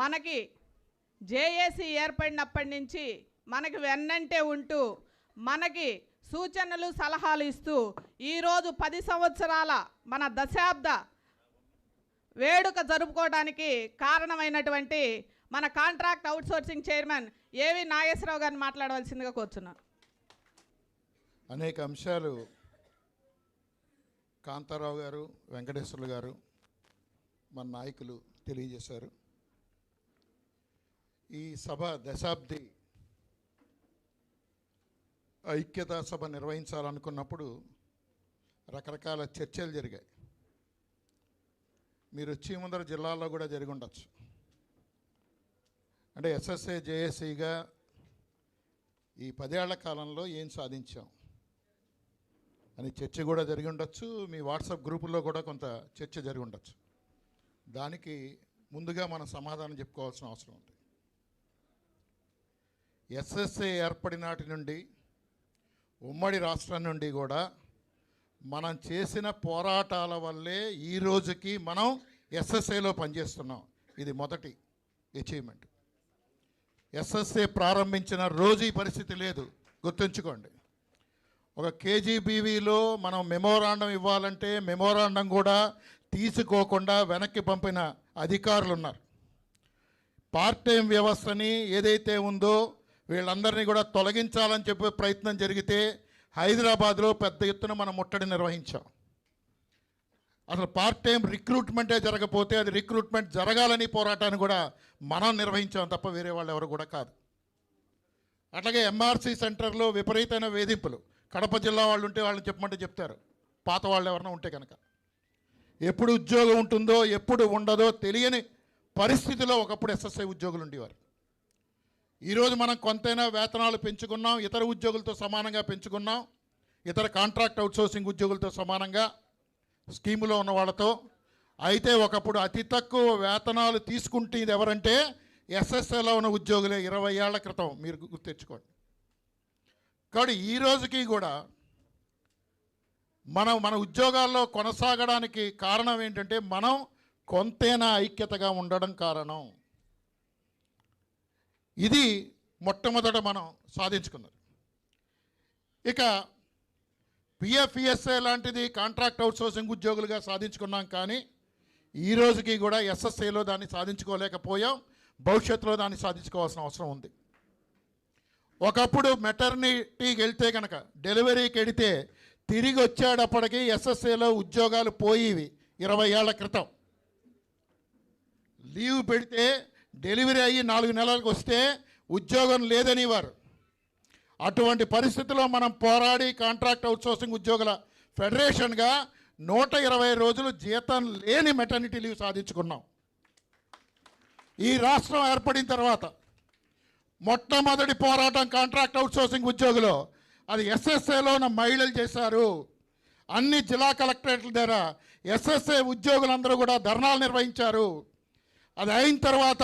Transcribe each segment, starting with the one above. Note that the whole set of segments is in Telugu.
మనకి జేఏసీ ఏర్పడినప్పటి నుంచి మనకి వెన్నంటే ఉంటూ మనకి సూచనలు సలహాలు ఇస్తూ ఈరోజు పది సంవత్సరాల మన దశాబ్ద వేడుక జరుపుకోవడానికి కారణమైనటువంటి మన కాంట్రాక్ట్ అవుట్సోర్సింగ్ చైర్మన్ ఏవి నాగేశ్వరరావు గారిని మాట్లాడవలసిందిగా కూర్చున్నాను. అనేక అంశాలు కాంతారావు గారు వెంకటేశ్వర్లు గారు మన నాయకులు తెలియజేశారు. ఈ సభ దశాబ్ది ఐక్యతా సభ నిర్వహించాలనుకున్నప్పుడు రకరకాల చర్చలు జరిగాయి. మీరు వచ్చి ముందర జిల్లాల్లో కూడా జరిగి ఉండొచ్చు. అంటే ఎస్ఎస్ఏ జేఏసీగా ఈ పదేళ్ళ కాలంలో ఏం సాధించాం అని చర్చ కూడా జరిగి ఉండొచ్చు. మీ వాట్సాప్ గ్రూపుల్లో కూడా కొంత చర్చ జరిగి ఉండొచ్చు. దానికి ముందుగా మనం సమాధానం చెప్పుకోవాల్సిన అవసరం ఉంది. ఎస్ఎస్ఏ ఏర్పడినాటి నుండి ఉమ్మడి రాష్ట్రం నుండి కూడా మనం చేసిన పోరాటాల వల్లే ఈ రోజుకి మనం ఎస్ఎస్ఏలో పనిచేస్తున్నాం. ఇది మొదటి అచీవ్మెంట్ ఎస్ఎస్ఏ ప్రారంభించిన రోజు ఈ పరిస్థితి లేదు. గుర్తుంచుకోండి. ఒక కేజీబీవీలో మనం మెమోరాండం ఇవ్వాలంటే మెమోరాండం కూడా తీసుకోకుండా వెనక్కి పంపిన అధికారులు ఉన్నారు పార్ట్ టైం వ్యవస్థని ఏదైతే ఉందో వీళ్ళందరినీ కూడా తొలగించాలని చెప్పే ప్రయత్నం జరిగితే హైదరాబాద్లో పెద్ద ఎత్తున మనం ముట్టడి నిర్వహించాం. అసలు పార్ట్ టైం రిక్రూట్మెంటే జరగకపోతే అది రిక్రూట్మెంట్ జరగాలని పోరాటాన్ని కూడా మనం నిర్వహించాం తప్ప వేరే వాళ్ళు ఎవరు కూడా కాదు. అట్లాగే ఎంఆర్సీ సెంటర్లో విపరీతమైన వేధింపులు. కడప జిల్లా వాళ్ళు ఉంటే వాళ్ళని చెప్పమంటే చెప్తారు. పాత వాళ్ళు ఎవరైనా ఉంటే కనుక ఎప్పుడు ఉద్యోగం ఉంటుందో ఎప్పుడు ఉండదో తెలియని పరిస్థితిలో ఒకప్పుడు ఎస్ఎస్ఐ ఉద్యోగులు ఉండేవారు. ఈరోజు మనం కొంతైనా వేతనాలు పెంచుకున్నాం ఇతర ఉద్యోగులతో సమానంగా పెంచుకున్నాం ఇతర కాంట్రాక్ట్ అవుట్సోర్సింగ్ ఉద్యోగులతో సమానంగా స్కీములో ఉన్న వాళ్ళతో. అయితే ఒకప్పుడు అతి తక్కువ వేతనాలు తీసుకుంటేది ఎవరంటే ఎస్ఎస్ఏలో ఉన్న ఉద్యోగులే ఇరవై ఏళ్ళ క్రితం. మీరు గుర్తెచ్చుకోండి కాబట్టి ఈ రోజుకి కూడా మనం మన ఉద్యోగాల్లో కొనసాగడానికి కారణం ఏంటంటే మనం కొంతైనా ఐక్యతగా ఉండడం కారణం. ఇది మొట్టమొదట మనం సాధించుకున్నది. ఇక పిఎఫ్ఈఎస్ఏ లాంటిది కాంట్రాక్ట్ అవుట్సోర్సింగ్ ఉద్యోగులుగా సాధించుకున్నాం కానీ ఈ రోజుకి కూడా ఎస్ఎస్ఏలో దాన్ని సాధించుకోలేకపోయాం భవిష్యత్తులో దాన్ని సాధించుకోవాల్సిన అవసరం ఉంది. ఒకప్పుడు మెటర్నిటీకి వెళ్తే కనుక డెలివరీకి వెడితే తిరిగి వచ్చేటప్పటికి ఎస్ఎస్ఏలో ఉద్యోగాలు పోయేవి ఇరవై ఏళ్ళ క్రితం. లీవ్ పెడితే డెలివరీ అయ్యి నాలుగు నెలలకు వస్తే ఉద్యోగం లేదని వారు అటువంటి పరిస్థితిలో మనం పోరాడి కాంట్రాక్ట్ అవుట్సోర్సింగ్ ఉద్యోగుల ఫెడరేషన్గా నూట ఇరవై రోజులు జీతం లేని మెటర్నిటీ లీవ్ సాధించుకున్నాం. ఈ రాష్ట్రం ఏర్పడిన తర్వాత మొట్టమొదటి పోరాటం కాంట్రాక్ట్ అవుట్సోర్సింగ్ ఉద్యోగులు అది ఎస్ఎస్ఏలో ఉన్న మహిళలు చేశారు. అన్ని జిల్లా కలెక్టరేట్ల దగ్గర ఎస్ఎస్ఏ ఉద్యోగులందరూ కూడా ధర్నాలు నిర్వహించారు. అది అయిన తర్వాత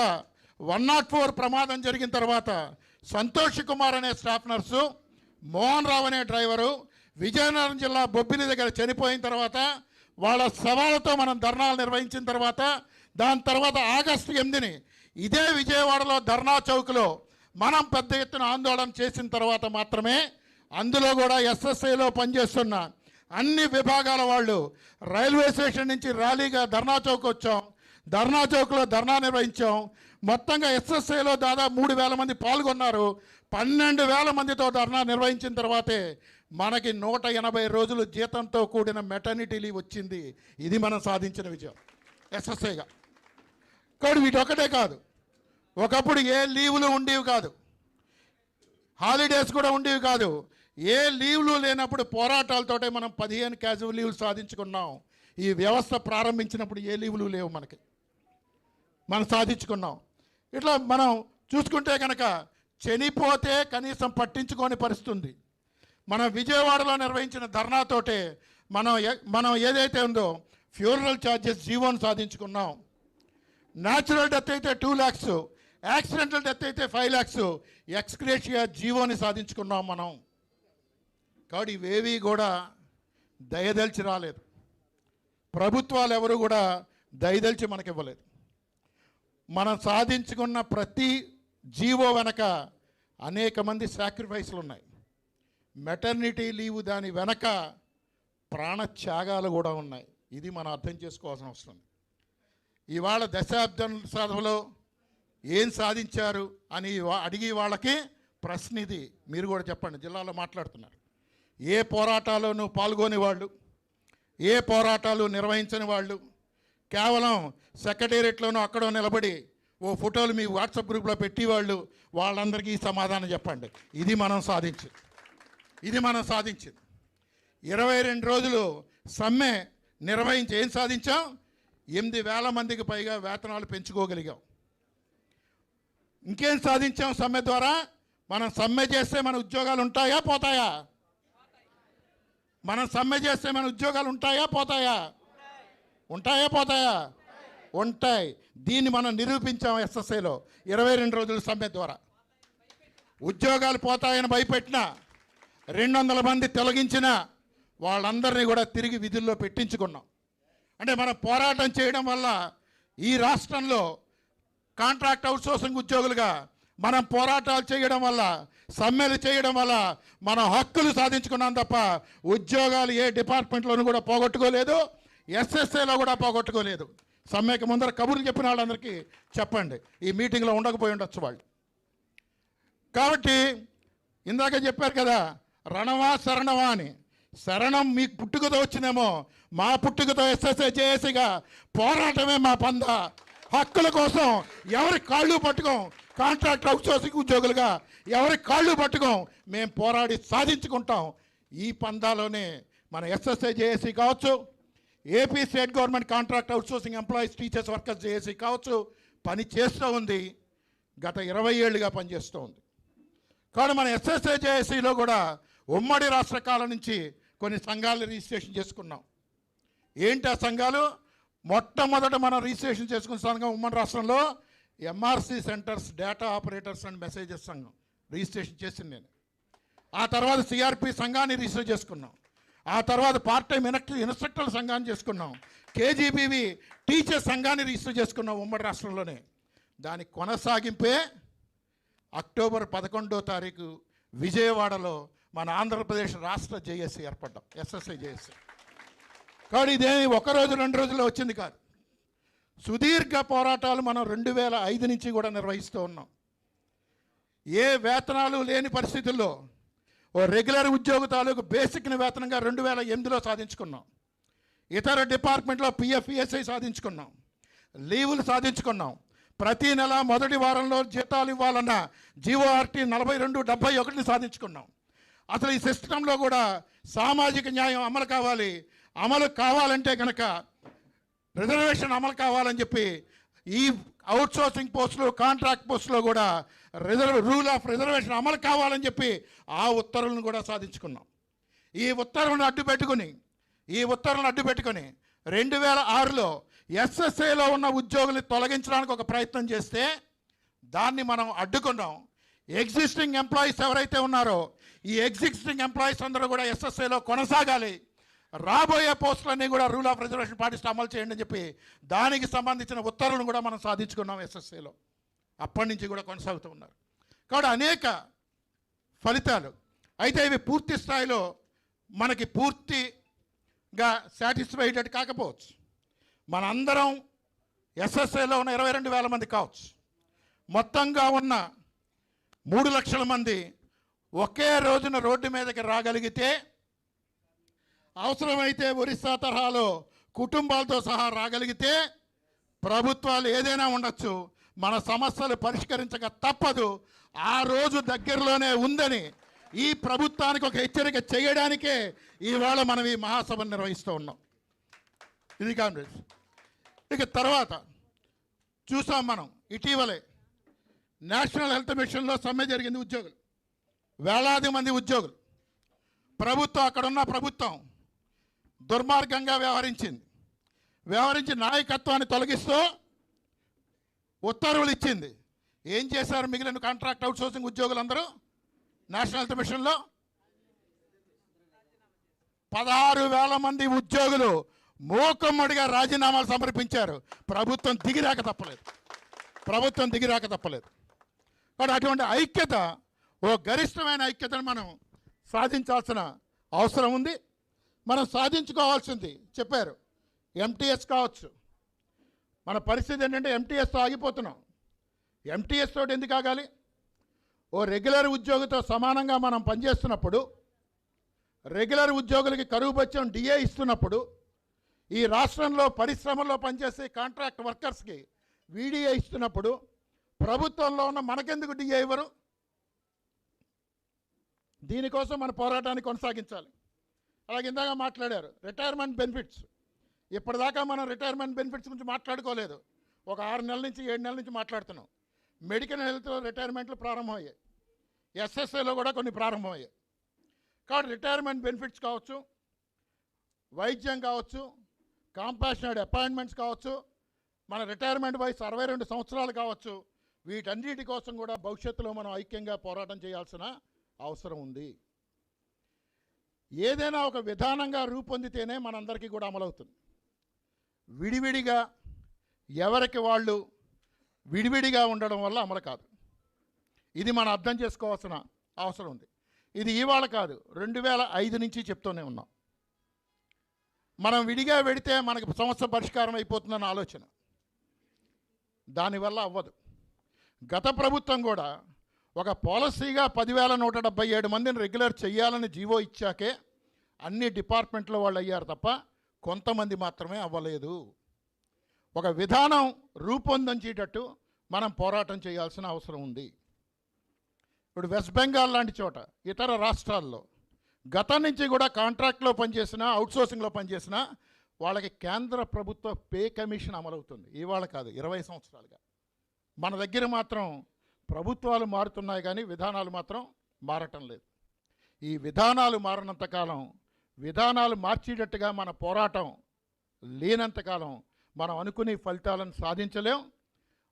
వన్ నాట్ ఫోర్ ప్రమాదం జరిగిన తర్వాత సంతోష్ కుమార్ అనే స్టాఫ్ నర్సు మోహన్ రావు అనే డ్రైవరు విజయనగరం జిల్లా బొబ్బిలి దగ్గర చనిపోయిన తర్వాత వాళ్ళ సవాళ్ళతో మనం ధర్నాలు నిర్వహించిన తర్వాత దాని తర్వాత ఆగస్టు ఎనిమిదిని ఇదే విజయవాడలో ధర్నా చౌక్లో మనం పెద్ద ఎత్తున ఆందోళన చేసిన తర్వాత మాత్రమే అందులో కూడా ఎస్ఎస్ఐలో పనిచేస్తున్న అన్ని విభాగాల వాళ్ళు రైల్వే స్టేషన్ నుంచి ర్యాలీగా ధర్నా చౌక్ వచ్చాం. ధర్నా చౌక్లో ధర్నా నిర్వహించాం. మొత్తంగా ఎస్ఎస్ఐలో దాదాపు మూడు వేల మంది పాల్గొన్నారు. పన్నెండు వేల మందితో ధర్నా నిర్వహించిన తర్వాతే మనకి నూట ఎనభై రోజులు జీతంతో కూడిన మెటర్నిటీ లీవ్ వచ్చింది. ఇది మనం సాధించిన విజయం. ఎస్ఎస్ఐగా. కానీ వీటొక్కటే కాదు. ఒకప్పుడు ఏ లీవులు ఉండేవి కాదు. హాలిడేస్ కూడా ఉండేవి కాదు. ఏ లీవ్లు లేనప్పుడు పోరాటాలతోటే మనం పదిహేను క్యాజువల్ లీవ్లు సాధించుకున్నాం. ఈ వ్యవస్థ ప్రారంభించినప్పుడు ఏ లీవులు లేవు మనకి. మనం సాధించుకున్నాం. ఇట్లా మనం చూసుకుంటే కనుక చనిపోతే కనీసం పట్టించుకోని పరిస్థితుంది. మనం విజయవాడలో నిర్వహించిన ధర్నాతోటే మనం మనం ఏదైతే ఉందో ఫ్యూనరల్ ఛార్జెస్ జీవోని సాధించుకున్నాం. న్యాచురల్ డెత్ అయితే టూ ల్యాక్స్ యాక్సిడెంటల్ డెత్ అయితే ఫైవ్ ల్యాక్స్ ఎక్స్క్రేషియా జీవోని సాధించుకున్నాం మనం. కాబట్టి ఇవేవి కూడా దయదలిచి రాలేదు. ప్రభుత్వాలు ఎవరు కూడా దయదలిచి మనకి ఇవ్వలేదు మనం సాధించుకున్న ప్రతి జీవో వెనక అనేక మంది సాక్రిఫైస్లు ఉన్నాయి. మెటర్నిటీ లీవ్ దాని వెనక ప్రాణత్యాగాలు కూడా ఉన్నాయి. ఇది మనం అర్థం చేసుకోవాల్సిన అవసరం. ఇవాళ దశాబ్దం సభలో ఏం సాధించారు అని అడిగి వాళ్ళకి ప్రశ్న ఇది మీరు కూడా చెప్పండి. జిల్లాలో మాట్లాడుతున్నారు. ఏ పోరాటాల్లోనూ పాల్గొని వాళ్ళు ఏ పోరాటాలు నిర్వహించని వాళ్ళు కేవలం సెక్రటేరియట్లోనూ అక్కడో నిలబడి ఓ ఫోటోలు మీ వాట్సాప్ గ్రూప్లో పెట్టేవాళ్ళు వాళ్ళందరికీ సమాధానం చెప్పండి. ఇది మనం సాధించింది. ఇది మనం సాధించింది. ఇరవై రెండు రోజులు సమ్మె నిర్వహించి ఏం సాధించాం? ఎనిమిది వేల మందికి పైగా వేతనాలు పెంచుకోగలిగాం. ఇంకేం సాధించాం సమ్మె ద్వారా? మనం సమ్మె చేస్తే మన ఉద్యోగాలు ఉంటాయా పోతాయా? మనం సమ్మె చేస్తే మన ఉద్యోగాలు ఉంటాయా పోతాయా? ఉంటాయా పోతాయా? ఉంటాయి. దీన్ని మనం నిరూపించాం ఎస్ఎస్ఐలో ఇరవై రెండు రోజుల సమ్మె ద్వారా. ఉద్యోగాలు పోతాయని భయపెట్టిన రెండు వందల మంది తొలగించిన వాళ్ళందరినీ కూడా తిరిగి విధుల్లో పెట్టించుకున్నాం. అంటే మనం పోరాటం చేయడం వల్ల ఈ రాష్ట్రంలో కాంట్రాక్ట్ అవుట్సోర్సింగ్ ఉద్యోగులుగా మనం పోరాటాలు చేయడం వల్ల సమ్మెలు చేయడం వల్ల మన హక్కులు సాధించుకున్నాం తప్ప ఉద్యోగాలు ఏ డిపార్ట్మెంట్లోనూ కూడా పోగొట్టుకోలేదు. ఎస్ఎస్ఏలో కూడా పోగొట్టుకోలేదు. సమ్మెకి ముందర కబుర్లు చెప్పిన వాళ్ళందరికీ చెప్పండి. ఈ మీటింగ్లో ఉండకపోయి ఉండొచ్చు వాళ్ళు. కాబట్టి ఇందాక చెప్పారు కదా రణవా శరణవా అని. శరణం మీకు పుట్టుకతో వచ్చినేమో మా పుట్టుకతో ఎస్ఎస్ఏ జేఏసీగా పోరాటమే మా పంద. హక్కుల కోసం ఎవరి కాళ్ళు పట్టుకోం కాంట్రాక్ట్ అవుట్సోర్సింగ్ ఉద్యోగులుగా ఎవరి కాళ్ళు పట్టుకోం మేము పోరాడి సాధించుకుంటాం. ఈ పందాలోనే మన ఎస్ఎస్ఏ జేఏసీ కావచ్చు AP state government contract outsourcing employees teachers workers JAC కావచ్చు. పని చేస్తూ ఉంది. గత ఇరవై ఏళ్ళుగా పనిచేస్తూ ఉంది. కానీ మన ఎస్ఎస్ఏ జేఏసీలో కూడా ఉమ్మడి రాష్ట్ర కాలం నుంచి కొన్ని సంఘాలు రిజిస్ట్రేషన్ చేసుకున్నాం. ఏంటి ఆ సంఘాలు? మొట్టమొదట మనం రిజిస్ట్రేషన్ చేసుకున్న సంఘం ఉమ్మడి రాష్ట్రంలో MRC centres data operators and messages సంఘం. రిజిస్ట్రేషన్ చేసింది నేను. ఆ తర్వాత సిఆర్పి సంఘాన్ని రిజిస్టర్ చేసుకున్నాం. ఆ తర్వాత పార్ట్ టైం ఇనక్ ఇన్స్ట్రక్టర్ల సంఘాన్ని చేసుకున్నాం. కేజీబీవి టీచర్ సంఘాన్ని రిజిస్టర్ చేసుకున్నాం ఉమ్మడి రాష్ట్రంలోనే. దాని కొనసాగింపే అక్టోబర్ పదకొండో తారీఖు విజయవాడలో మన ఆంధ్రప్రదేశ్ రాష్ట్ర జేఏసీ ఏర్పడ్డాం. ఎస్ఎస్ఐ జేఎస్సి కానీ ఇదేమి ఒక రోజు రెండు రోజుల్లో వచ్చింది కాదు. సుదీర్ఘ పోరాటాలు మనం రెండు వేల ఐదు నుంచి కూడా నిర్వహిస్తూ ఉన్నాం. ఏ వేతనాలు లేని పరిస్థితుల్లో ఓ రెగ్యులర్ ఉద్యోగ తాలూకు బేసిక్ని వేతనంగా రెండు వేల ఎనిమిదిలో సాధించుకున్నాం. ఇతర డిపార్ట్మెంట్లో పిఎఫ్ఈఎస్ఐ సాధించుకున్నాం. లీవులు సాధించుకున్నాం. ప్రతి నెల మొదటి వారంలో జీతాలు ఇవ్వాలన్న జీఓఆర్టీ నలభై రెండు డెబ్బై ఒకటిని సాధించుకున్నాం. అసలు ఈ సిస్టంలో కూడా సామాజిక న్యాయం అమలు కావాలి. అమలు కావాలంటే కనుక రిజర్వేషన్ అమలు కావాలని చెప్పి ఈ అవుట్సోర్సింగ్ పోస్టులు కాంట్రాక్ట్ పోస్టులో కూడా రిజర్వ్ రూల్ ఆఫ్ రిజర్వేషన్ అమలు కావాలని చెప్పి ఆ ఉత్తర్వులను కూడా సాధించుకున్నాం. ఈ ఉత్తర్వులను అడ్డు పెట్టుకుని ఈ ఉత్తర్వులను అడ్డు పెట్టుకుని రెండు వేల ఆరులో ఎస్ఎస్ఏలో ఉన్న ఉద్యోగుల్ని తొలగించడానికి ఒక ప్రయత్నం చేస్తే దాన్ని మనం అడ్డుకున్నాం. ఎగ్జిస్టింగ్ ఎంప్లాయీస్ ఎవరైతే ఉన్నారో ఈ ఎగ్జిస్టింగ్ ఎంప్లాయీస్ అందరూ కూడా ఎస్ఎస్ఏలో కొనసాగాలి. రాబోయే పోస్టులన్నీ కూడా రూల్ ఆఫ్ రిజర్వేషన్ పాటిస్తూ అమలు చేయండి అని చెప్పి దానికి సంబంధించిన ఉత్తర్వులను కూడా మనం సాధించుకున్నాం ఎస్ఎస్ఏలో. అప్పటి నుంచి కూడా కొనసాగుతూ ఉన్నారు. కాబట్టి అనేక ఫలితాలు. అయితే ఇవి పూర్తి స్థాయిలో మనకి పూర్తిగా సాటిస్ఫైడ్ కాకపోవచ్చు. మనందరం ఎస్ఎస్ఏలో ఉన్న ఇరవై రెండు వేల మంది కావచ్చు. మొత్తంగా ఉన్న మూడు లక్షల మంది ఒకే రోజున రోడ్డు మీదకి రాగలిగితే అవసరమైతే ఒరిస్సా తరహాలో కుటుంబాలతో సహా రాగలిగితే ప్రభుత్వాలు ఏదైనా ఉండొచ్చు. మన సమస్యలు పరిష్కరించక తప్పదు. ఆ రోజు దగ్గరలోనే ఉందని ఈ ప్రభుత్వానికి ఒక హెచ్చరిక చేయడానికే ఈవేళ మనం ఈ మహాసభను నిర్వహిస్తూ ఉన్నాం. ఇది కాంగ్రెస్. ఇక తర్వాత చూసాం మనం ఇటీవలే నేషనల్ హెల్త్ మిషన్లో సమ్మె జరిగింది ఉద్యోగులు. వేలాది మంది ఉద్యోగులు. ప్రభుత్వం అక్కడున్న ప్రభుత్వం దుర్మార్గంగా వ్యవహరించింది. వ్యవహరించి నాయకత్వాన్ని తొలగిస్తూ ఉత్తర్వులు ఇచ్చింది. ఏం చేశారు మిగిలిన కాంట్రాక్ట్ అవుట్సోర్సింగ్ ఉద్యోగులందరూ? నేషనల్ హెల్త్ మిషన్లో పదహారు వేల మంది ఉద్యోగులు మూకమ్మడిగా రాజీనామాలు సమర్పించారు. ప్రభుత్వం దిగిరాక తప్పలేదు. ప్రభుత్వం దిగిరాక తప్పలేదు. కాబట్టి అటువంటి ఐక్యత ఓ గరిష్టమైన ఐక్యతను మనం సాధించాల్సిన అవసరం ఉంది. మనం సాధించుకోవాల్సింది చెప్పారు. ఎంటీఎస్ కావచ్చు. మన పరిస్థితి ఏంటంటే ఎంటీఎస్తో ఆగిపోతున్నాం. ఎంటీఎస్ తోటి ఎందుకు ఆగాలి? ఓ రెగ్యులర్ ఉద్యోగితో సమానంగా మనం పనిచేస్తున్నప్పుడు రెగ్యులర్ ఉద్యోగులకి కరువు బత్యం డిఏ ఇస్తున్నప్పుడు ఈ రాష్ట్రంలో పరిశ్రమల్లో పనిచేసే కాంట్రాక్ట్ వర్కర్స్కి వీడిఏ ఇస్తున్నప్పుడు ప్రభుత్వంలో ఉన్న మనకెందుకు డిఏ ఇవ్వరు? దీనికోసం మన పోరాటాన్ని కొనసాగించాలి. అలాగే ఇందాక మాట్లాడారు రిటైర్మెంట్ బెనిఫిట్స్. ఇప్పటిదాకా మనం రిటైర్మెంట్ బెనిఫిట్స్ గురించి మాట్లాడుకోలేదు. ఒక ఆరు నెలల నుంచి ఏడు నెలల నుంచి మాట్లాడుతున్నాం. మెడికల్ హెల్త్ రిటైర్మెంట్లు ప్రారంభమయ్యాయి. ఎస్ఎస్ఏలో కూడా కొన్ని ప్రారంభమయ్యాయి. కాబట్టి రిటైర్మెంట్ బెనిఫిట్స్ కావచ్చు వైద్యం కావచ్చు కాంపాషనర్ అపాయింట్మెంట్స్ కావచ్చు మన రిటైర్మెంట్ వయసు అరవై రెండు సంవత్సరాలు కావచ్చు వీటన్నిటి కోసం కూడా భవిష్యత్తులో మనం ఐక్యంగా పోరాటం చేయాల్సిన అవసరం ఉంది. ఏదైనా ఒక విధానంగా రూపొందితేనే మనందరికీ కూడా అమలవుతుంది. విడివిడిగా ఎవరికి వాళ్ళు విడివిడిగా ఉండడం వల్ల అమలు కాదు. ఇది మనం అర్థం చేసుకోవాల్సిన అవసరం ఉంది. ఇది ఇవాళ కాదు రెండు వేల ఐదు నుంచి చెప్తూనే ఉన్నాం. మనం విడిగా వెడితే మనకి సమస్య పరిష్కారం అయిపోతుందన్న ఆలోచన. దానివల్ల అవ్వదు. గత ప్రభుత్వం కూడా ఒక పాలసీగా పదివేల నూట డెబ్బై ఏడు మందిని రెగ్యులర్ చేయాలని జీవో ఇచ్చాకే అన్ని డిపార్ట్మెంట్లో వాళ్ళు అయ్యారు తప్ప కొంతమంది మాత్రమే అవ్వలేదు. ఒక విధానం రూపొందించేటట్టు మనం పోరాటం చేయాల్సిన అవసరం ఉంది. ఇప్పుడు వెస్ట్ బెంగాల్ లాంటి చోట ఇతర రాష్ట్రాల్లో గతం నుంచి కూడా కాంట్రాక్ట్లో పనిచేసిన అవుట్సోర్సింగ్లో పనిచేసిన వాళ్ళకి కేంద్ర ప్రభుత్వ పే కమిషన్ అమలవుతుంది. ఇవాళ కాదు ఇరవై సంవత్సరాలుగా. మన దగ్గర మాత్రం ప్రభుత్వాలు మారుతున్నాయి కానీ విధానాలు మాత్రం మారటం లేదు. ఈ విధానాలు మారినంతకాలం విధానాలు మార్చేటట్టుగా మన పోరాటం లేనంతకాలం మనం అనుకునే ఫలితాలను సాధించలేం.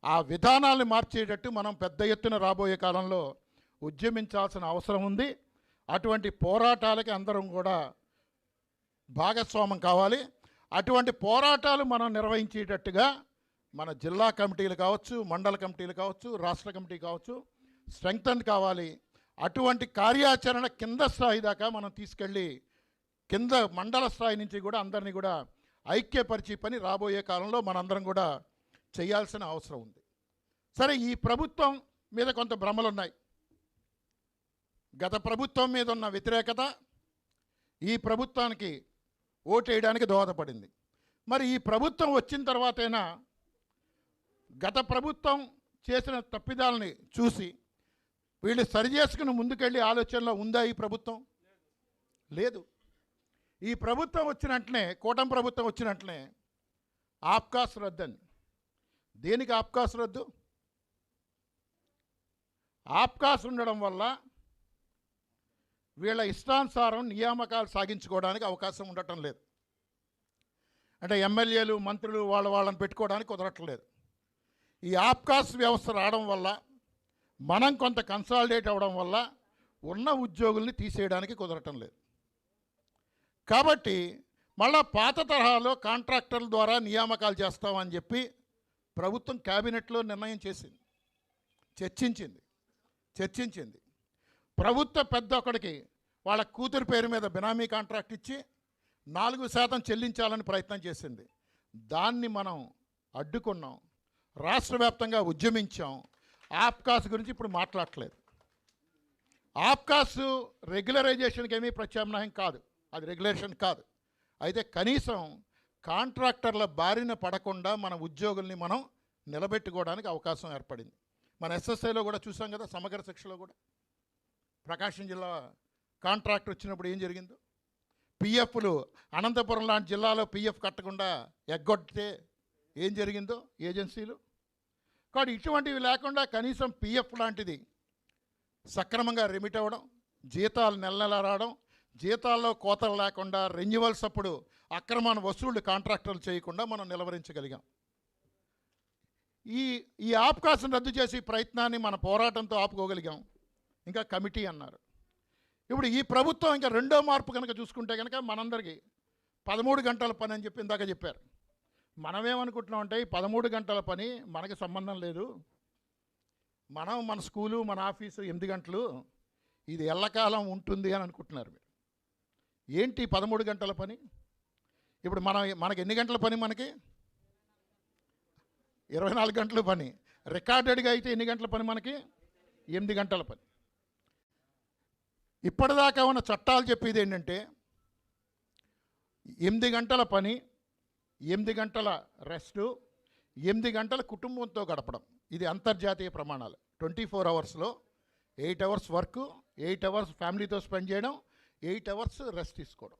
ఆ విధానాలను మార్చేటట్టు మనం పెద్ద ఎత్తున రాబోయే కాలంలో ఉద్యమించాల్సిన అవసరం ఉంది. అటువంటి పోరాటాలకి అందరం కూడా భాగస్వామం కావాలి. అటువంటి పోరాటాలు మనం నిర్వహించేటట్టుగా మన జిల్లా కమిటీలు కావచ్చు మండల కమిటీలు కావచ్చు రాష్ట్ర కమిటీ కావచ్చు స్ట్రెంగ్తన్ కావాలి. అటువంటి కార్యాచరణ కింద స్థాయి దాకా మనం తీసుకెళ్ళి కింద మండల స్థాయి నుంచి కూడా అందరినీ కూడా ఐక్యపరిచే పని రాబోయే కాలంలో మనందరం కూడా చేయాల్సిన అవసరం ఉంది. సరే ఈ ప్రభుత్వం మీద కొంత భ్రమలున్నాయి. గత ప్రభుత్వం మీద ఉన్న వ్యతిరేకత ఈ ప్రభుత్వానికి ఓటేయడానికి దోహదపడింది. మరి ఈ ప్రభుత్వం వచ్చిన తర్వాతైనా గత ప్రభుత్వం చేసిన తప్పిదాలని చూసి వీళ్ళు సరిచేసుకుని ముందుకెళ్ళి ఆలోచనలో ఉందా ఈ ప్రభుత్వం? లేదు. ఈ ప్రభుత్వం వచ్చినట్లే కూటమి ప్రభుత్వం వచ్చినట్లే ఆప్కాస్ రద్దని దేనికి ఆప్కాస్ రద్దు? ఆప్కాస్ ఉండడం వల్ల వీళ్ళ ఇష్టానుసారం నియామకాలు సాగించుకోవడానికి అవకాశం ఉండటం లేదు. అంటే ఎమ్మెల్యేలు మంత్రులు వాళ్ళ వాళ్ళని పెట్టుకోవడానికి కుదరట్లేదు ఈ ఆప్కాస్ వ్యవస్థ రావడం వల్ల మనం కొంత కన్సాలిడేట్ అవ్వడం వల్ల ఉన్న ఉద్యోగుల్ని తీసేయడానికి కుదరటం లేదు. కాబట్టి మళ్ళా పాత తరహాలో కాంట్రాక్టర్ల ద్వారా నియామకాలు చేస్తామని చెప్పి ప్రభుత్వం క్యాబినెట్లో నిర్ణయం చేసింది. చర్చించింది. చర్చించింది. ప్రభుత్వ పెద్ద ఒకడికి వాళ్ళ కూతురు పేరు మీద బినామీ కాంట్రాక్ట్ ఇచ్చి నాలుగు శాతం చెల్లించాలని ప్రయత్నం చేసింది. దాన్ని మనం అడ్డుకున్నాం. రాష్ట్ర వ్యాప్తంగా ఉద్యమించాం. ఆప్కాస్ గురించి ఇప్పుడు మాట్లాడట్లేదు. ఆప్కాస్ రెగ్యులరైజేషన్కి ఏమీ ప్రత్యామ్నాయం కాదు. అది రెగ్యులేషన్ కాదు. అయితే కనీసం కాంట్రాక్టర్ల బారిన పడకుండా మన ఉద్యోగుల్ని మనం నిలబెట్టుకోవడానికి అవకాశం ఏర్పడింది. మన ఎస్ఎస్ఐలో కూడా చూసాం కదా సమగ్ర శిక్షలో కూడా. ప్రకాశం జిల్లా కాంట్రాక్ట్ వచ్చినప్పుడు ఏం జరిగిందో? పిఎఫ్లు అనంతపురం లాంటి జిల్లాలో పిఎఫ్ కట్టకుండా ఎగ్గొట్టితే ఏం జరిగిందో ఏజెన్సీలు? కాబట్టి ఇటువంటివి లేకుండా కనీసం పిఎఫ్ లాంటిది సక్రమంగా రెమిట్ అవ్వడం జీతాలు నెల నెల రావడం జీతాల్లో కోతలు లేకుండా రెన్యువల్స్ అప్పుడు అక్రమాన వసూళ్ళు కాంట్రాక్టర్లు చేయకుండా మనం నిలవరించగలిగాం. ఈ ఈ అవకాశం రద్దు చేసే ప్రయత్నాన్ని మన పోరాటంతో ఆపుకోగలిగాం. ఇంకా కమిటీ అన్నారు. ఇప్పుడు ఈ ప్రభుత్వం ఇంకా రెండో మార్పు కనుక చూసుకుంటే కనుక మనందరికీ పదమూడు గంటల పని అని చెప్పి ఇందాక చెప్పారు. మనమేమనుకుంటున్నాం అంటే ఈ పదమూడు గంటల పని మనకి సంబంధం లేదు. మనం మన స్కూలు మన ఆఫీసు ఎనిమిది గంటలు ఇది ఎల్లకాలం ఉంటుంది అని అనుకుంటున్నారు మీరు. ఏంటి పదమూడు గంటల పని? ఇప్పుడు మనం మనకి ఎన్ని గంటల పని మనకి? ఇరవై నాలుగు గంటల పని. రికార్డెడ్గా అయితే ఎన్ని గంటల పని మనకి? ఎనిమిది గంటల పని. ఇప్పటిదాకా ఉన్న చట్టాలు చెప్పేది ఏంటంటే ఎనిమిది గంటల పని ఎనిమిది గంటల రెస్టు ఎనిమిది గంటల కుటుంబంతో గడపడం. ఇది అంతర్జాతీయ ప్రమాణాలు. ట్వంటీ ఫోర్ అవర్స్లో eight hours work eight hours ఫ్యామిలీతో స్పెండ్ చేయడం ఎయిట్ అవర్స్ రెస్ట్ తీసుకోవడం.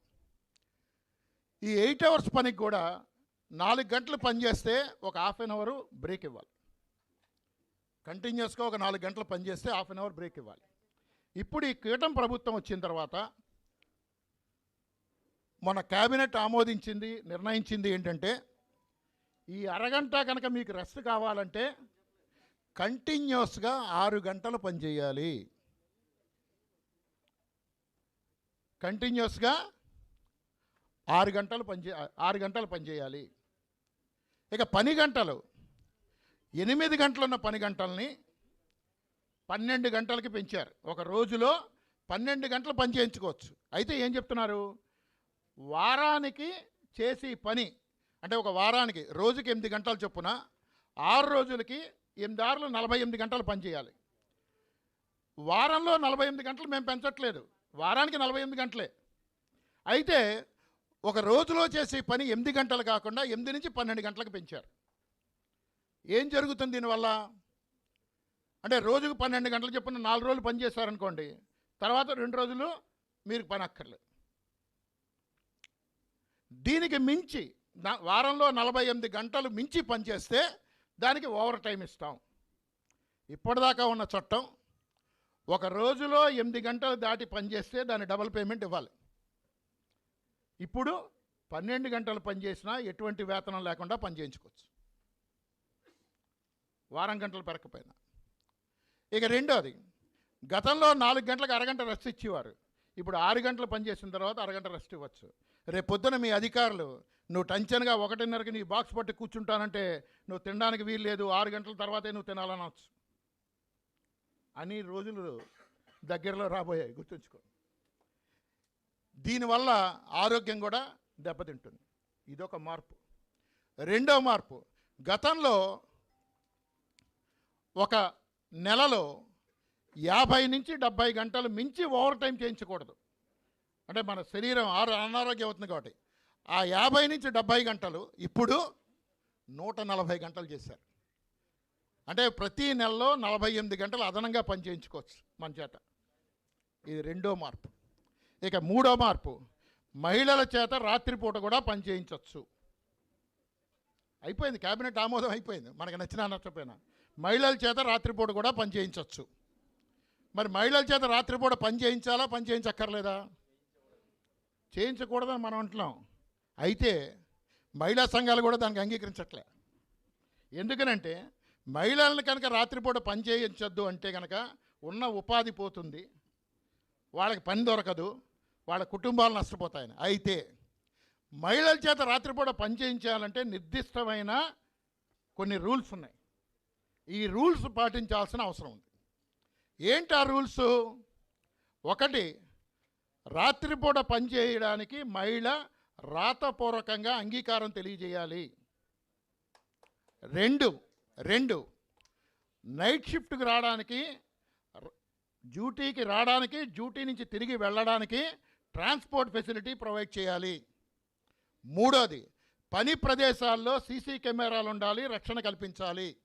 ఈ ఎయిట్ అవర్స్ పనికి కూడా నాలుగు గంటలు పనిచేస్తే ఒక హాఫ్ అన్ అవర్ బ్రేక్ ఇవ్వాలి. కంటిన్యూస్గా ఒక నాలుగు గంటలు పనిచేస్తే హాఫ్ అన్ అవర్ బ్రేక్ ఇవ్వాలి. ఇప్పుడు ఈ కీటం ప్రభుత్వం వచ్చిన తర్వాత మన కేబినెట్ ఆమోదించింది నిర్ణయించింది ఏంటంటే ఈ అరగంట కనుక మీకు రెస్ట్ కావాలంటే కంటిన్యూస్గా ఆరు గంటలు పనిచేయాలి కంటిన్యూస్గా ఆరు గంటలు పనిచే ఆరు గంటలు పనిచేయాలి ఇక పని గంటలు. ఎనిమిది గంటలున్న పని గంటల్ని పన్నెండు గంటలకి పెంచారు. ఒక రోజులో పన్నెండు గంటలు పని చేయించుకోవచ్చు. అయితే ఏం చెప్తున్నారు? వారానికి చేసి పని అంటే ఒక వారానికి రోజుకి ఎనిమిది గంటలు చొప్పున ఆరు రోజులకి ఎనిమిది ఆరులు నలభై ఎనిమిది గంటలు పనిచేయాలి వారంలో నలభై ఎనిమిది గంటలు మేము పెంచట్లేదు. వారానికి నలభై ఎనిమిది గంటలే. అయితే ఒక రోజులో చేసే పని ఎనిమిది గంటలు కాకుండా ఎనిమిది నుంచి పన్నెండు గంటలకు పెంచారు. ఏం జరుగుతుంది దీనివల్ల? అంటే రోజుకు పన్నెండు గంటలు చెప్పిన నాలుగు రోజులు పని చేశారనుకోండి తర్వాత రెండు రోజులు మీరు పని అక్కర్లేదు. దీనికి మించి వారంలో నలభై ఎనిమిది గంటలు మించి పనిచేస్తే దానికి ఓవర్ టైం ఇస్తాం. ఇప్పటిదాకా ఉన్న చట్టం ఒక రోజులో ఎనిమిది గంటలు దాటి పనిచేస్తే దాని డబుల్ పేమెంట్ ఇవ్వాలి. ఇప్పుడు పన్నెండు గంటలు పనిచేసినా ఎటువంటి వేతనం లేకుండా పని చేయించుకోవచ్చు. వారం గంటలు పెరగకపోయినా. ఇక రెండోది గతంలో నాలుగు గంటలకు అరగంట రెస్ట్ ఇచ్చేవారు. ఇప్పుడు ఆరు గంటలు పనిచేసిన తర్వాత అరగంట రెస్ట్ ఇవ్వచ్చు. రేపు పొద్దున మీ అధికారులు నువ్వు టెన్షన్గా ఒకటిన్నరకి నీ బాక్స్ పట్టి కూర్చుంటానంటే నువ్వు తినడానికి వీలు లేదు ఆరు గంటల తర్వాతే నువ్వు తినాలనవచ్చు అని రోజులు దగ్గరలో రాబోయాయి. గుర్తుంచుకోండి దీనివల్ల ఆరోగ్యం కూడా దెబ్బతింటుంది. ఇదొక మార్పు. రెండో మార్పు. గతంలో ఒక నెలలో యాభై నుంచి డెబ్భై గంటలు మించి ఓవర్ టైం చేయించకూడదు. అంటే మన శరీరం ఆరో అనారోగ్యం అవుతుంది కాబట్టి. ఆ యాభై నుంచి డెబ్భై గంటలు ఇప్పుడు నూట నలభై గంటలు చేశారు. అంటే ప్రతి నెలలో నలభై ఎనిమిది గంటలు అదనంగా పనిచేయించుకోవచ్చు మన చేత. ఇది రెండో మార్పు. ఇక మూడో మార్పు మహిళల చేత రాత్రిపూట కూడా పనిచేయించవచ్చు అయిపోయింది క్యాబినెట్ ఆమోదం అయిపోయింది. మనకి నచ్చినా నచ్చపోయినా మహిళల చేత రాత్రిపూట కూడా పని చేయించవచ్చు మరి మహిళల చేత రాత్రిపూట పని చేయించాలా పని చేయించక్కర్లేదా? చేయించకూడదని మనం అంటున్నాం. అయితే మహిళా సంఘాలు కూడా దానికి అంగీకరించట్లే. ఎందుకనంటే మహిళలను కనుక రాత్రిపూట పని చేయించొద్దు అంటే కనుక ఉన్న ఉపాధి పోతుంది వాళ్ళకి పని దొరకదు వాళ్ళ కుటుంబాలు నష్టపోతాయని. అయితే మహిళల చేత రాత్రిపూట పని చేయించాలంటే నిర్దిష్టమైన కొన్ని రూల్స్ ఉన్నాయి. ఈ రూల్స్ పాటించాల్సిన అవసరం ఉంది. ఏంటి ఆ రూల్స్? ఒకటి రాత్రిపూట పని చేయడానికి మహిళ రాతపూర్వకంగా అంగీకారం తెలియజేయాలి. రెండు రెండు నైట్ షిఫ్ట్కి రావడానికి డ్యూటీకి రావడానికి డ్యూటీ నుంచి తిరిగి వెళ్ళడానికి ట్రాన్స్పోర్ట్ ఫెసిలిటీ ప్రొవైడ్ చేయాలి. మూడోది పని ప్రదేశాల్లో సీసీ కెమెరాలు ఉండాలి రక్షణ కల్పించాలి.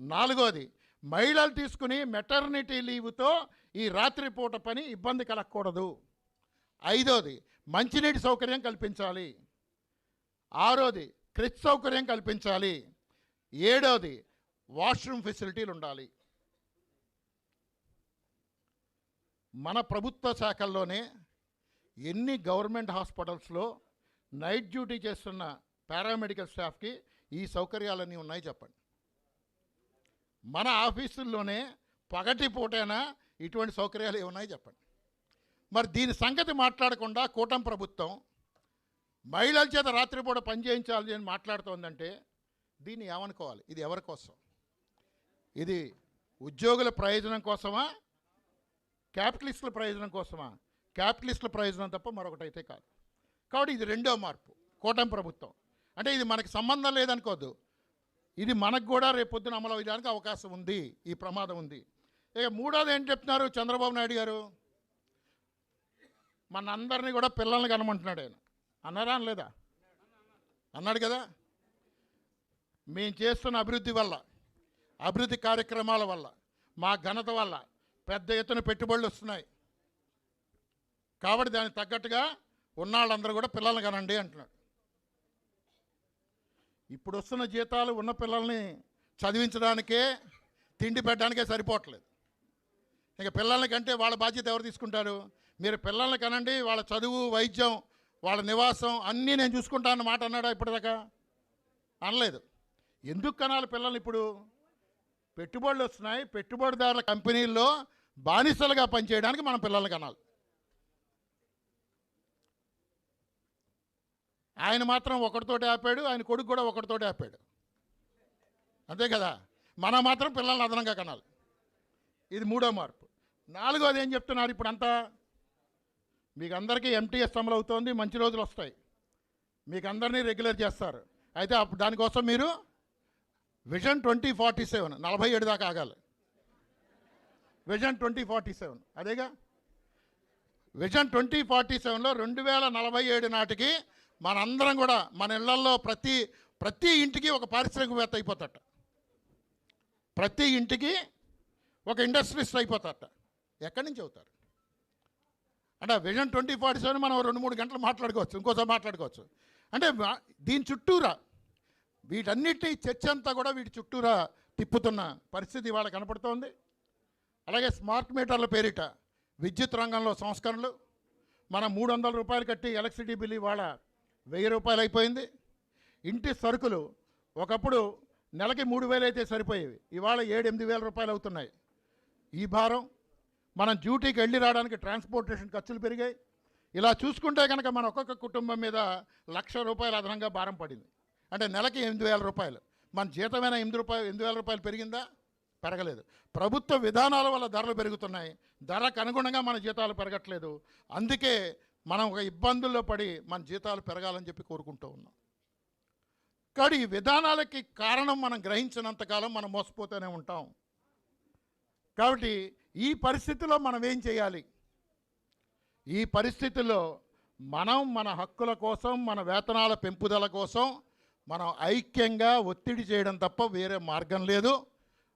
నాలుగోది మహిళలు తీసుకుని మెటర్నిటీ లీవ్తో ఈ రాత్రిపూట పని ఇబ్బంది కలగకూడదు. ఐదోది మంచినీటి సౌకర్యం కల్పించాలి. ఆరోది క్రిచ్ సౌకర్యం కల్పించాలి. ఏడవది వాష్రూమ్ ఫెసిలిటీలు ఉండాలి. మన ప్రభుత్వ శాఖల్లోనే ఎన్ని గవర్నమెంట్ హాస్పిటల్స్లో నైట్ డ్యూటీ చేస్తున్న పారామెడికల్ స్టాఫ్కి ఈ సౌకర్యాలన్నీ ఉన్నాయి చెప్పండి. మన ఆఫీసుల్లోనే పగటి పూటైనా ఇటువంటి సౌకర్యాలు ఏమున్నాయి చెప్పండి. మరి దీని సంగతి మాట్లాడకుండా కూటమి ప్రభుత్వం మహిళల చేత రాత్రిపూట పని చేయించాలి అని మాట్లాడుతోందంటే దీన్ని ఏమనుకోవాలి? ఇది ఎవరి కోసం? ఇది ఉద్యోగుల ప్రయోజనం కోసమా? క్యాపిటలిస్టుల ప్రయోజనం కోసమా? క్యాపిటలిస్టుల ప్రయోజనం తప్ప మరొకటి అయితే కాదు. కాబట్టి ఇది రెండో మార్పు కూటమి ప్రభుత్వం. అంటే ఇది మనకి సంబంధం లేదనుకోవద్దు ఇది మనకు కూడా రేపొద్దున అమలు అయ్యడానికి అవకాశం ఉంది ఈ ప్రమాదం ఉంది. ఇక మూడోది ఏం చెప్తున్నారు చంద్రబాబు నాయుడు గారు? మనందరినీ కూడా పిల్లల్ని కనమంటున్నాడు ఆయన. అన్నారా? అనలేదా? అన్నాడు కదా? మేము చేస్తున్న అభివృద్ధి వల్ల అభివృద్ధి కార్యక్రమాల వల్ల మా ఘనత వల్ల పెద్ద ఎత్తున పెట్టుబడులు వస్తున్నాయి. కాబట్టి దానికి తగ్గట్టుగా ఉన్నాళ్ళందరూ కూడా పిల్లల్ని కనండి అంటున్నాడు. ఇప్పుడు వస్తున్న జీతాలు ఉన్న పిల్లల్ని చదివించడానికే తిండి పెట్టడానికే సరిపోవట్లేదు. ఇంకా పిల్లల్ని కంటే వాళ్ళ బాధ్యత ఎవరు తీసుకుంటారు? మీరు పిల్లల్ని కనండి వాళ్ళ చదువు వైద్యం వాళ్ళ నివాసం అన్నీ నేను చూసుకుంటాను మాట అన్నాడా ఇప్పటిదాకా? అనలేదు. ఎందుకు కనాలి పిల్లల్ని ఇప్పుడు? పెట్టుబడులు వస్తున్నాయి. పెట్టుబడిదారుల కంపెనీల్లో బానిసలుగా పనిచేయడానికి మనం పిల్లల్ని కనాలి. ఆయన మాత్రం ఒకటితోటి ఆపాడు ఆయన కొడుకు కూడా ఒకటితోటి ఆపాడు. అంతే కదా? మనం మాత్రం పిల్లల్ని అదనంగా కనాలి. ఇది మూడో మార్పు. నాలుగోది ఏం చెప్తున్నారు ఇప్పుడు అంతా మీకు అందరికీ ఎంటీఎస్ అమలు అవుతోంది మంచి రోజులు వస్తాయి. మీకు అందరినీ రెగ్యులర్ చేస్తారు. అయితే అప్పుడు దానికోసం మీరు విజన్ ట్వంటీ ఫార్టీ సెవెన్ నలభై ఏడు దాకా ఆగాలి. విజన్ ట్వంటీ ఫార్టీ సెవెన్ అదేగా? విజన్ ట్వంటీ ఫార్టీ సెవెన్లో రెండు వేల నలభై ఏడు నాటికి మనందరం కూడా మన ఇళ్ళల్లో ప్రతి ప్రతి ఇంటికి ఒక పారిశ్రామికవేత్త అయిపోతాట ప్రతి ఇంటికి ఒక ఇండస్ట్రీస్ట్ అయిపోతారట. ఎక్కడి నుంచి అవుతారు? అంటే విజన్ ట్వంటీ ఫార్టీ సెవెన్ మనం రెండు మూడు గంటలు మాట్లాడుకోవచ్చు ఇంకోసారి మాట్లాడుకోవచ్చు. అంటే దీని చుట్టూరా వీటన్నిటి చర్చ అంతా కూడా వీటి చుట్టూరా తిప్పుతున్న పరిస్థితి ఇవాళ కనపడుతోంది. అలాగే స్మార్ట్ మీటర్ల పేరిట విద్యుత్ రంగంలో సంస్కరణలు. మనం మూడు వందల రూపాయలు కట్టి ఎలక్ట్రిసిటీ బిల్ ఇవాళ వెయ్యి రూపాయలు అయిపోయింది. ఇంటి సరుకులు ఒకప్పుడు నెలకి మూడు వేలు అయితే సరిపోయేవి. ఇవాళ ఏడు ఎనిమిది వేల రూపాయలు అవుతున్నాయి. ఈ భారం మనం డ్యూటీకి వెళ్ళి రావడానికి ట్రాన్స్పోర్టేషన్ ఖర్చులు పెరిగాయి. ఇలా చూసుకుంటే కనుక మన ఒక్కొక్క కుటుంబం మీద లక్ష రూపాయలు అదనంగా భారం పడింది. అంటే నెలకి ఎనిమిది వేల రూపాయలు. మన జీతమైన ఎనిమిది రూపాయలు ఎనిమిది వేల రూపాయలు పెరిగిందా? పెరగలేదు. ప్రభుత్వ విధానాల వల్ల ధరలు పెరుగుతున్నాయి. ధరకు అనుగుణంగా మన జీతాలు పెరగట్లేదు. అందుకే మనం ఒక ఇబ్బందుల్లో పడి మన జీతాలు పెరగాలని చెప్పి కోరుకుంటూ ఉన్నాం. కానీ ఈ విధానాలకి కారణం మనం గ్రహించినంతకాలం మనం మోసపోతూనే ఉంటాం. కాబట్టి ఈ పరిస్థితిలో మనం ఏం చేయాలి? ఈ పరిస్థితుల్లో మనం మన హక్కుల కోసం మన వేతనాల పెంపుదల కోసం మనం ఐక్యంగా ఒత్తిడి చేయడం తప్ప వేరే మార్గం లేదు.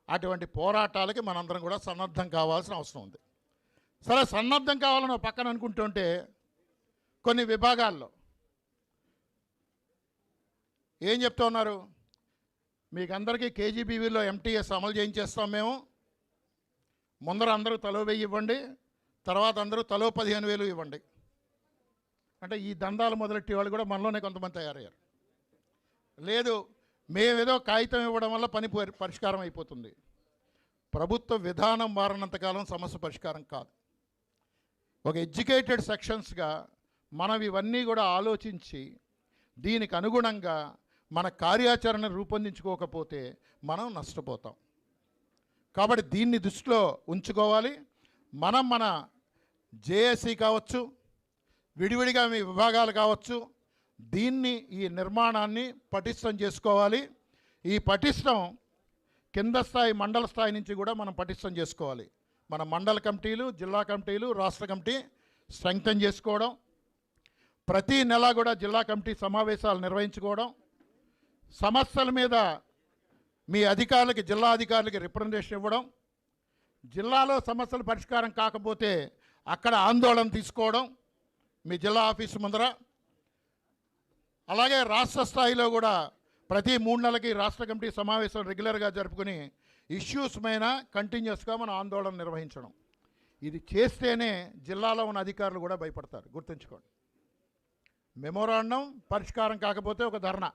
అటువంటి పోరాటాలకి మనందరం కూడా సన్నద్ధం కావాల్సిన అవసరం ఉంది. సరే సన్నద్ధం కావాలని ఒక పక్కన అనుకుంటుంటే కొన్ని విభాగాల్లో ఏం చెప్తా ఉన్నారు? మీకు అందరికీ కేజీబీవీలో ఎంటీఎస్ అమలు చేయించేస్తాం మేము. ముందర అందరూ తలో వెయ్యి ఇవ్వండి తర్వాత అందరూ తలో పదిహేను వేలు ఇవ్వండి. అంటే ఈ దందాలు మొదలెట్టే వాళ్ళు కూడా మనలోనే కొంతమంది తయారయ్యారు. లేదు మేమేదో కాగితం ఇవ్వడం వల్ల పని పరిష్కారం అయిపోతుంది. ప్రభుత్వ విధానం మారినంతకాలం సమస్య పరిష్కారం కాదు. ఒక ఎడ్యుకేటెడ్ సెక్షన్స్గా మనం ఇవన్నీ కూడా ఆలోచించి దీనికి అనుగుణంగా మన కార్యాచరణ రూపొందించుకోకపోతే మనం నష్టపోతాం. కాబట్టి దీన్ని దృష్టిలో ఉంచుకోవాలి. మనం మన జేఏసీ కావచ్చు విడివిడిగా మీ విభాగాలు కావచ్చు దీన్ని ఈ నిర్మాణాన్ని పటిష్టం చేసుకోవాలి. ఈ పటిష్టం కింద స్థాయి మండల స్థాయి నుంచి కూడా మనం పటిష్టం చేసుకోవాలి. మన మండల కమిటీలు జిల్లా కమిటీలు రాష్ట్ర కమిటీ స్ట్రెంగ్తన్ చేసుకోవడం. ప్రతి నెల కూడా జిల్లా కమిటీ సమావేశాలు నిర్వహించుకోవడం. సమస్యల మీద మీ అధికారులకి జిల్లా అధికారులకి రిప్రజెంటేషన్ ఇవ్వడం. జిల్లాలో సమస్యలు పరిష్కారం కాకపోతే అక్కడ ఆందోళన తీసుకోవడం. మీ జిల్లా ఆఫీసు ముందర అలాగే రాష్ట్ర స్థాయిలో కూడా ప్రతి మూడు నెలలకి రాష్ట్ర కమిటీ సమావేశం రెగ్యులర్గా జరుపుకుని ఇష్యూస్ మీద కంటిన్యూస్గా మనం ఆందోళన నిర్వహించడం. ఇది చేస్తేనే జిల్లాలో ఉన్న అధికారులు కూడా భయపడతారు. గుర్తుంచుకోండి. మెమోరాండం పరిష్కారం కాకపోతే ఒక ధర్నా.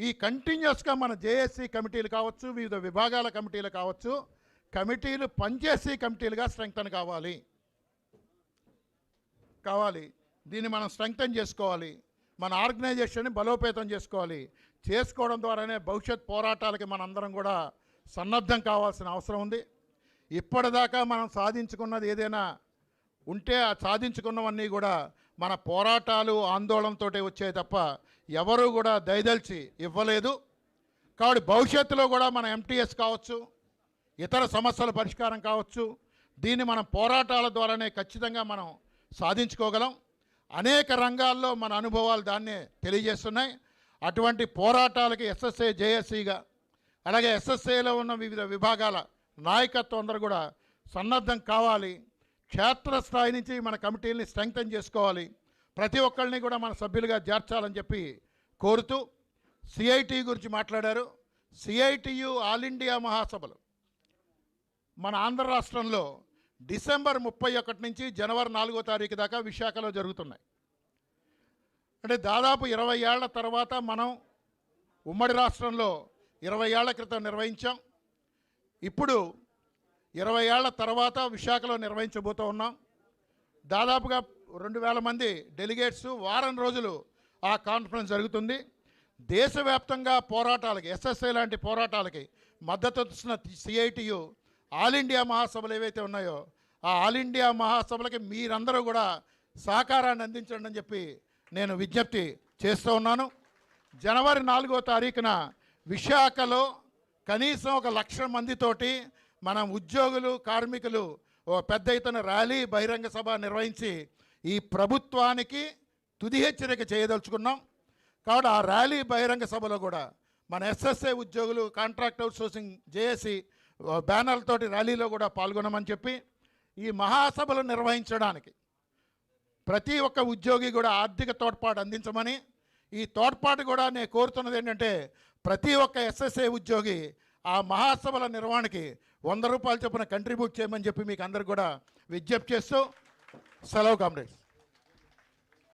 ఈ కంటిన్యూస్గా మన జేఏసీ కమిటీలు కావచ్చు వివిధ విభాగాల కమిటీలు కావచ్చు కమిటీలు పనిచేసే కమిటీలుగా స్ట్రెంగ్తన్ కావాలి. కావాలి. దీన్ని మనం స్ట్రెంగ్తన్ చేసుకోవాలి. మన ఆర్గనైజేషన్ని బలోపేతం చేసుకోవాలి. చేసుకోవడం ద్వారానే భవిష్యత్ పోరాటాలకి మనందరం కూడా సన్నద్ధం కావాల్సిన అవసరం ఉంది. ఇప్పటిదాకా మనం సాధించుకున్నది ఏదైనా ఉంటే ఆ సాధించుకున్నవన్నీ కూడా మన పోరాటాలు ఆందోళనతో వచ్చాయి తప్ప ఎవరూ కూడా దయదలిచి ఇవ్వలేదు. కాబట్టి భవిష్యత్తులో కూడా మన ఎంటీఎస్ కావచ్చు ఇతర సమస్యల పరిష్కారం కావచ్చు దీన్ని మనం పోరాటాల ద్వారానే ఖచ్చితంగా మనం సాధించుకోగలం. అనేక రంగాల్లో మన అనుభవాలు దాన్నే తెలియజేస్తున్నాయి. అటువంటి పోరాటాలకి ఎస్ఎస్ఏ జేఎస్సిగా అలాగే ఎస్ఎస్ఏలో ఉన్న వివిధ విభాగాల నాయకత్వం అందరూ కూడా సన్నద్ధం కావాలి. క్షేత్రస్థాయి నుంచి మన కమిటీల్ని స్ట్రెంగ్తన్ చేసుకోవాలి. ప్రతి ఒక్కరిని కూడా మన సభ్యులుగా చేర్చాలని చెప్పి కోరుతూ సిఐటి గురించి మాట్లాడారు. సిఐటియు ఆల్ ఇండియా మహాసభలు మన ఆంధ్ర రాష్ట్రంలో డిసెంబర్ ముప్పై ఒకటి నుంచి జనవరి నాలుగో తారీఖు దాకా విశాఖలో జరుగుతున్నాయి. అంటే దాదాపు ఇరవై ఏళ్ళ తర్వాత మనం ఉమ్మడి రాష్ట్రంలో ఇరవై ఏళ్ళ క్రితం నిర్వహించాం. ఇప్పుడు ఇరవై ఏళ్ళ తర్వాత విశాఖలో నిర్వహించబోతూ ఉన్నాం. దాదాపుగా రెండు వేల మంది డెలిగేట్స్ వారం రోజులు ఆ కాన్ఫరెన్స్ జరుగుతుంది. దేశవ్యాప్తంగా పోరాటాలకి ఎస్ఎస్ఐ లాంటి పోరాటాలకి మద్దతు ఇస్తున్న సిఐటియు ఆల్ ఇండియా మహాసభలు ఏవైతే ఉన్నాయో ఆ ఆల్ ఇండియా మహాసభలకి మీరందరూ కూడా సహకారాన్ని అందించండి అని చెప్పి నేను విజ్ఞప్తి చేస్తూ ఉన్నాను. జనవరి నాలుగో తారీఖున విశాఖలో కనీసం ఒక లక్ష మందితోటి మనం ఉద్యోగులు కార్మికులు ఓ పెద్ద ఎత్తున ర్యాలీ బహిరంగ సభ నిర్వహించి ఈ ప్రభుత్వానికి తుది హెచ్చరిక చేయదలుచుకున్నాం. కాబట్టి ఆ ర్యాలీ బహిరంగ సభలో కూడా మన ఎస్ఎస్ఏ ఉద్యోగులు కాంట్రాక్ట్ అవుట్ సోర్సింగ్ జేఏసీ బ్యానర్లతోటి ర్యాలీలో కూడా పాల్గొనమని చెప్పి ఈ మహాసభలు నిర్వహించడానికి ప్రతి ఒక్క ఉద్యోగి కూడా ఆర్థిక తోడ్పాటు అందించమని ఈ తోడ్పాటు కూడా నేను కోరుతున్నది ఏంటంటే ప్రతి ఒక్క ఎస్ఎస్ఏ ఉద్యోగి ఆ మహాసభల నిర్వహణకి వంద రూపాయలు చొప్పున కంట్రిబ్యూట్ చేయమని చెప్పి మీకు అందరికి కూడా విజ్ఞప్తి చేస్తూ సెలవు కామ్రేడ్స్.